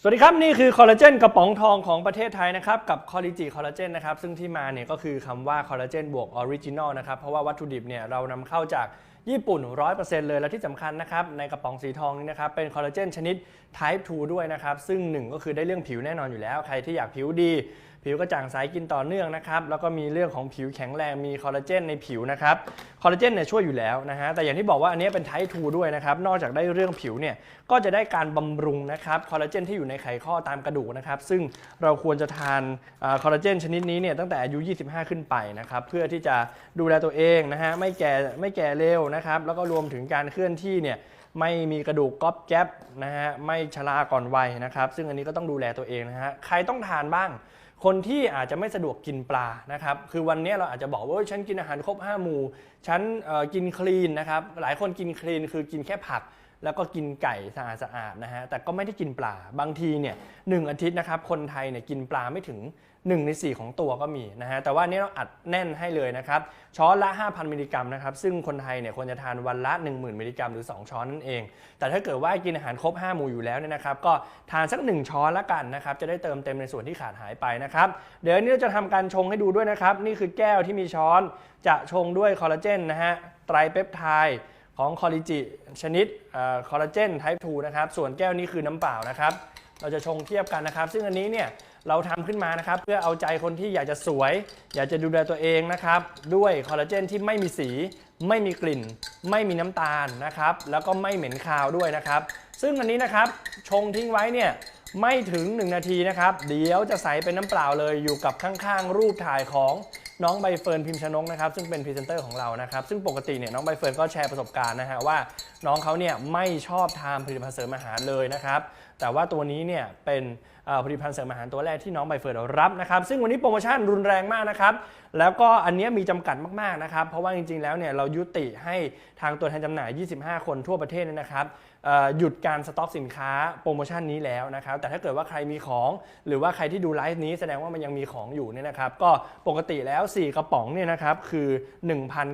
สวัสดีครับ นี่คือคอลลาเจนกระป๋องทองของประเทศไทยนะครับ กับคอลิจิคอลลาเจนนะครับ ซึ่งที่มาเนี่ยก็คือคำว่าคอลลาเจนบวกออริจินอลนะครับ เพราะว่าวัตถุดิบเนี่ยเรานำเข้าจากญี่ปุ่น 100%เลย และที่สำคัญนะครับ ในกระป๋องสีทองนี้นะครับ เป็นคอลลาเจนชนิด Type 2 ด้วยนะครับ ซึ่งหนึ่งก็คือได้เรื่องผิวแน่นอนอยู่แล้ว ใครที่อยากผิวดี ผิวกระจ่างใสกินต่อเนื่องนะครับ แล้วก็มีเรื่องของผิวแข็งแรงมีคอลลาเจนในผิวนะครับ คอลลาเจนเนี่ยช่วยอยู่แล้วนะฮะ แต่อย่างที่บอกว่าอันนี้เป็นไทป์2ด้วยนะครับ นอกจากได้เรื่องผิวเนี่ย ก็จะได้การบำรุงนะครับ คอลลาเจนที่อยู่ในไขข้อตามกระดูกนะครับ ซึ่งเราควรจะทานคอลลาเจนชนิดนี้เนี่ยตั้งแต่อายุ 25 ขึ้นไปนะครับ เพื่อที่จะดูแลตัวเองนะฮะ ไม่แก่ไม่แก่เร็วนะครับ แล้วก็รวมถึงการเคลื่อนที่เนี่ยไม่มีกระดูกก๊อบแก๊บนะฮะไม่ชราก่อนวัยนะครับ ซึ่งอันนี้ก็ต้องดูแลตัวเองนะฮะใครต้องทานบ้าง คนที่อาจจะไม่สะดวกกินปลานะครับ คือวันนี้เราอาจจะบอกว่าฉันกินอาหารครบ5หมู่ ฉันกินคลีนนะครับ หลายคนกินคลีนคือกินแค่ผัก แล้วก็กินไก่สะอาดสะอาดๆนะฮะแต่ก็ไม่ได้กินปลาบางทีเนี่ยหนึ่งอาทิตย์นะครับคนไทยเนี่ยกินปลาไม่ถึง 1 ใน 4 ของตัวก็มีนะฮะแต่ว่านี้เราอัดแน่นให้เลยนะครับช้อนละ 5,000 มิลลิกรัมนะครับซึ่งคนไทยเนี่ยควรจะทานวันละ 10,000 มิลลิกรัมหรือ 2 ช้อนนั่นเอง แต่ถ้าเกิดว่ากินอาหารครบ 5 หมู่อยู่แล้วเนี่ยนะครับก็ทานสัก 1 ช้อนละกันนะครับจะได้เติมเต็มในส่วนที่ขาดหายไปนะครับเดี๋ยวนี้เราจะทำการชงให้ดูด้วยนะครับนี่คือแก้วที่มีช้อนจะชงด้วยคอลลาเจนนะฮะไตรเปปไทด์ ของคอลลิจิชนิดคอลลาเจนไทป์2นะครับ ส่วนแก้วนี้คือน้ำเปล่านะครับ เราจะชงเทียบกันนะครับ ซึ่งอันนี้เนี่ยเราทำขึ้นมานะครับ เพื่อเอาใจคนที่อยากจะสวย อยากจะดูแลตัวเองนะครับ ด้วยคอลลาเจนที่ไม่มีสี ไม่มีกลิ่น ไม่มีน้ำตาลนะครับ แล้วก็ไม่เหม็นคาวด้วยนะครับ ซึ่งอันนี้นะครับชงทิ้งไว้เนี่ยไม่ถึง 1 นาทีนะครับ เดี๋ยวจะใสเป็นน้ำเปล่าเลยอยู่กับข้างๆ รูปถ่ายของ น้องใบเฟิร์นพิมพ์ชนกนะครับซึ่งเป็นพรีเซนเตอร์ของเรานะครับซึ่งปกติเนี่ยน้องใบเฟิร์นก็แชร์ประสบการณ์นะฮะว่า น้องเขาเนี่ยไม่ชอบทานผลิตภัณฑ์เสริมอาหารเลยนะครับแต่ว่าตัวนี้เนี่ยเป็นผลิตภัณฑ์เสริมอาหารตัวแรกที่น้องใบเฟิร์นรับนะครับซึ่งวันนี้โปรโมชั่นรุนแรงมากนะครับแล้วก็อันเนี้ยมีจำกัดมากๆนะครับเพราะว่าจริงๆแล้วเนี่ยเรายุติให้ทางตัวแทนจำหน่าย 25 คนทั่วประเทศเนี่ยนะครับหยุดการสต็อกสินค้าโปรโมชั่นนี้แล้วนะครับแต่ถ้าเกิดว่าใครมีของหรือว่าใครที่ดูไลฟ์นี้แสดงว่ามันยังมีของอยู่เนี่ยนะครับก็ปกติแล้ว 4 กระป๋องเนี่ยนะครับคือ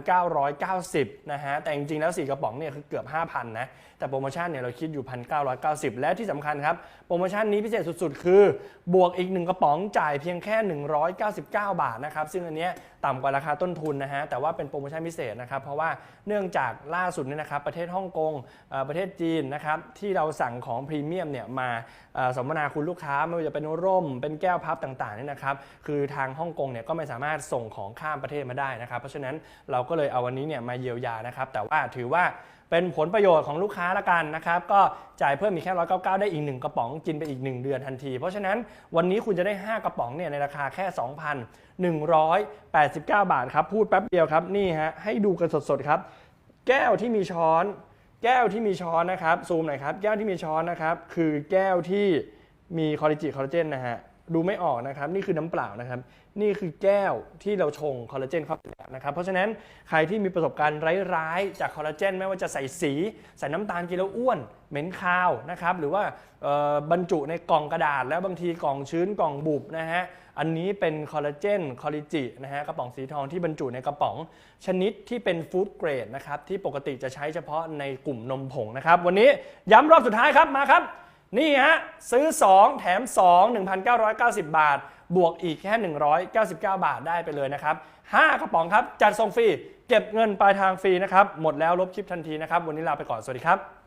1,990นะฮะแต่จริงๆแล้ว 4 กระป๋องเนี่ยคือเกือบ5,000นะแต่โปรโมชั่นเนี่ยเราคิดอยู่ 1,990 และที่สำคัญครับ โปรโมชั่นนี้พิเศษสุดๆ คือบวกอีก 1 กระป๋องจ่ายเพียงแค่ 199 บาทนะครับซึ่งอันเนี้ยต่ำกว่าราคาต้นทุนนะฮะแต่ว่าเป็นโปรโมชั่นพิเศษนะครับเพราะว่าเนื่องจากล่าสุดเนี่ยนะครับประเทศฮ่องกงประเทศจีนนะครับที่เราสั่งของพรีเมียมเนี่ยมาสัมมนาคุณลูกค้าไม่ว่าจะเป็นร่ม เป็นแก้วพับต่างๆเนี่ยนะครับคือทางฮ่องกงเนี่ยก็ไม่สามารถส่งของข้ามประเทศมาได้นะครับ เพราะฉะนั้นเราก็เลยเอาวันนี้เนี่ยมาเยียวยานะครับแต่ว่าถือว่าเป็นผลประโยชน์ของลูกค้าละกันนะครับ ก็จ่ายเพิ่มอีกแค่199ได้อีก 1 กระป๋องกินไปอีก 1 เดือนทันที เพราะฉะนั้นวันนี้คุณจะได้ 5 กระป๋องเนี่ยในราคาแค่ 2,189 บาทครับพูดแป๊บเดียวครับนี่ฮะให้ดูกันสดๆครับ แก้วที่มีช้อน แก้วที่มีช้อนนะครับซูมหน่อยครับ แก้วที่มีช้อนนะครับคือแก้วที่มีคอลลาเจนคอลลาเจนนะฮะ ดูไม่ออกนะครับ นี่คือน้ำเปล่านะครับ นี่คือแก้วที่เราชงคอลลาเจนเข้าไปแล้วนะครับ เพราะฉะนั้นใครที่มีประสบการณ์ร้ายๆจากคอลลาเจนไม่ว่าจะใส่สี ใส่น้ำตาลกินแล้วอ้วน เหม็นคาวนะครับ หรือว่าบรรจุในกล่องกระดาษ แล้วบางทีกล่องชื้นกล่องบุบนะฮะ อันนี้เป็นคอลลาเจนคอลลิจินะฮะกระป๋องสีทองที่บรรจุในกระป๋องชนิดที่เป็นฟู้ดเกรดนะครับที่ปกติจะใช้เฉพาะในกลุ่มนมผงนะครับ วันนี้ย้ำรอบสุดท้ายครับมาครับ นี่ฮะซื้อ 2 แถม 2 1,990 บาท บวกอีกแค่ 199 บาทได้ไปเลยนะครับ 5 กระป๋องครับ จัดส่งฟรี เก็บเงินปลายทางฟรีนะครับ หมดแล้วลบคลิปทันทีนะครับ วันนี้ลาไปก่อน สวัสดีครับ